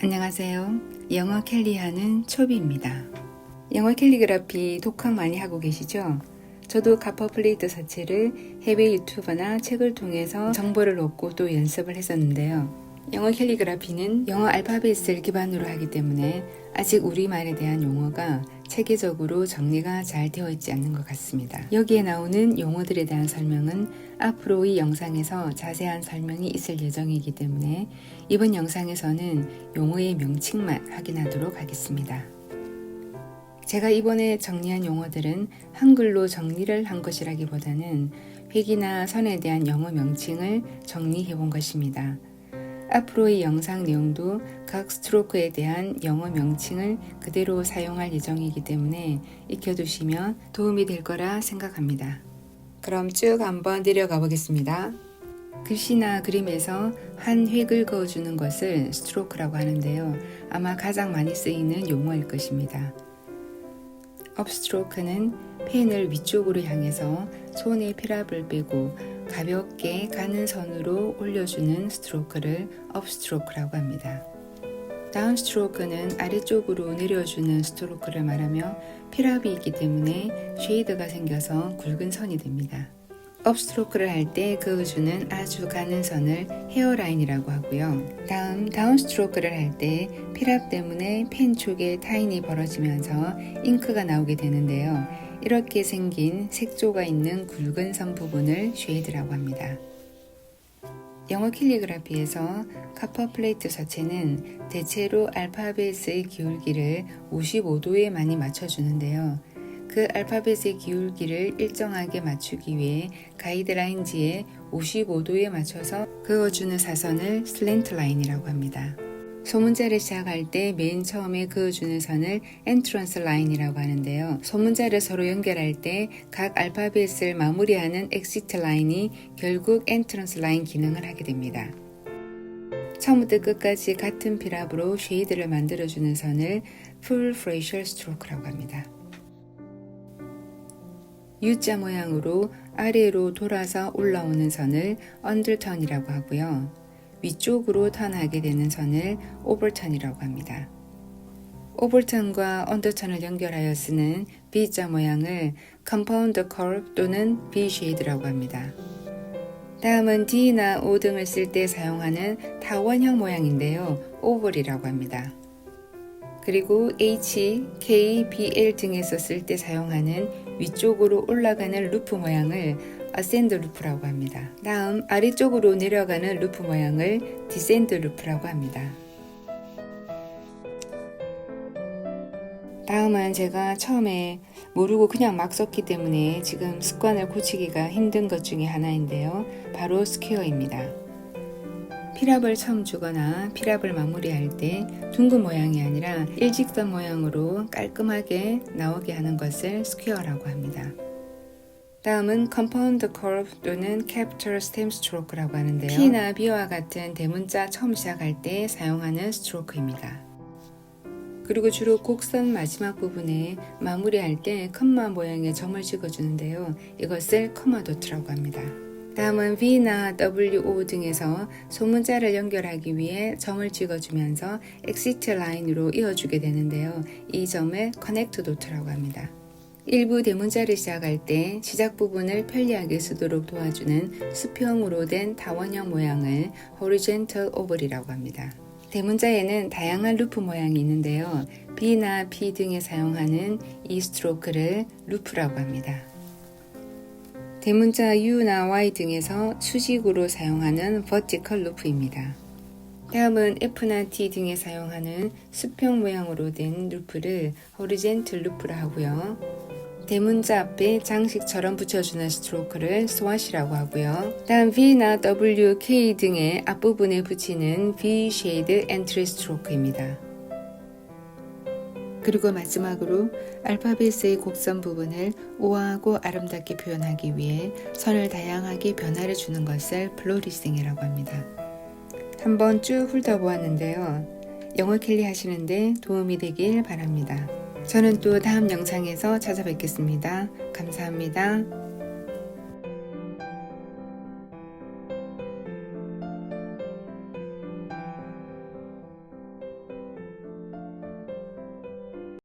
안녕하세요. 영어 캘리하는 초비입니다. 영어 캘리그라피 독학 많이 하고 계시죠? 저도 가퍼 플레이트 자체를 해외 유튜버나 책을 통해서 정보를 얻고 또 연습을 했었는데요. 영어 캘리그라피는 영어 알파벳을 기반으로 하기 때문에 아직 우리말에 대한 용어가 체계적으로 정리가 잘 되어 있지 않는 것 같습니다. 여기에 나오는 용어들에 대한 설명은 앞으로 이 영상에서 자세한 설명이 있을 예정이기 때문에 이번 영상에서는 용어의 명칭만 확인하도록 하겠습니다. 제가 이번에 정리한 용어들은 한글로 정리를 한 것이라기보다는 획이나 선에 대한 영어 명칭을 정리해 본 것입니다. 앞으로의 영상 내용도 각 스트로크에 대한 영어 명칭을 그대로 사용할 예정이기 때문에 익혀두시면 도움이 될 거라 생각합니다. 그럼 쭉 한번 내려가 보겠습니다. 글씨나 그림에서 한 획을 그어주는 것을 스트로크라고 하는데요. 아마 가장 많이 쓰이는 용어일 것입니다. 업스트로크는 펜을 위쪽으로 향해서 손의 피랍을 빼고 가볍게 가는 선으로 올려주는 스트로크를 업스트로크라고 합니다. 다운스트로크는 아래쪽으로 내려주는 스트로크를 말하며 피랍이 있기 때문에 쉐이드가 생겨서 굵은 선이 됩니다. 업스트로크를 할 때 그어주는 아주 가는 선을 헤어라인이라고 하고요. 다음 다운스트로크를 할 때 피랍 때문에 펜 쪽에 타인이 벌어지면서 잉크가 나오게 되는데요. 이렇게 생긴 색조가 있는 굵은 선 부분을 쉐이드라고 합니다. 영어 캘리그라피에서 카퍼 플레이트 자체는 대체로 알파벳의 기울기를 55도에 많이 맞춰주는데요. 그 알파벳의 기울기를 일정하게 맞추기 위해 가이드라인지에 55도에 맞춰서 그어주는 사선을 슬렌트 라인이라고 합니다. 소문자를 시작할 때 맨 처음에 그어주는 선을 엔트런스 라인이라고 하는데요. 소문자를 서로 연결할 때 각 알파벳을 마무리하는 엑시트 라인이 결국 엔트런스 라인 기능을 하게 됩니다. 처음부터 끝까지 같은 피랍으로 쉐이드를 만들어주는 선을 풀 프레이셜 스트로크라고 합니다. U자 모양으로 아래로 돌아서 올라오는 선을 언들턴이라고 하고요. 위쪽으로 턴하게 되는 선을 오버턴이라고 합니다. 오버턴과 언더턴을 연결하여 쓰는 B자 모양을 컴파운드 커브 또는 B-쉐이드라고 합니다. 다음은 D나 O 등을 쓸 때 사용하는 다원형 모양인데요. 오벌이라고 합니다. 그리고 H, K, BL 등에서 쓸 때 사용하는 위쪽으로 올라가는 루프 모양을 어센드 루프라고 합니다. 다음 아래쪽으로 내려가는 루프 모양을 디센드 루프라고 합니다. 다음은 제가 처음에 모르고 그냥 막 썼기 때문에 지금 습관을 고치기가 힘든 것 중에 하나인데요. 바로 스퀘어입니다. 피랍을 처음 주거나 피랍을 마무리할 때 둥근 모양이 아니라 일직선 모양으로 깔끔하게 나오게 하는 것을 스퀘어라고 합니다. 다음은 컴파운드 커브 또는 캐피털 스템 스트로크라고 하는데요. P나 B와 같은 대문자 처음 시작할 때 사용하는 스트로크입니다. 그리고 주로 곡선 마지막 부분에 마무리할 때 컴마 모양의 점을 찍어주는데요. 이것을 커마 도트라고 합니다. 다음은 V나 W, O 등에서 소문자를 연결하기 위해 점을 찍어주면서 엑시트 라인으로 이어주게 되는데요. 이 점을 커넥트 도트라고 합니다. 일부 대문자를 시작할 때 시작 부분을 편리하게 쓰도록 도와주는 수평으로 된 다원형 모양을 horizontal oval이라고 합니다. 대문자에는 다양한 루프 모양이 있는데요. B나 P 등에 사용하는 이 스트로크를 루프라고 합니다. 대문자 U나 Y 등에서 수직으로 사용하는 vertical 루프입니다. 다음은 F나 T 등에 사용하는 수평 모양으로 된 루프를 horizontal 루프라 하고요. 대문자 앞에 장식처럼 붙여주는 스트로크를 스왓이라고 하고요. 다음 V나 W, K 등의 앞부분에 붙이는 V-shade entry 스트로크입니다. 그리고 마지막으로 알파벳의 곡선 부분을 우아하고 아름답게 표현하기 위해 선을 다양하게 변화를 주는 것을 플로리싱이라고 합니다. 한번 쭉 훑어보았는데요. 영어 캘리 하시는데 도움이 되길 바랍니다. 저는 또 다음 영상에서 찾아뵙겠습니다. 감사합니다.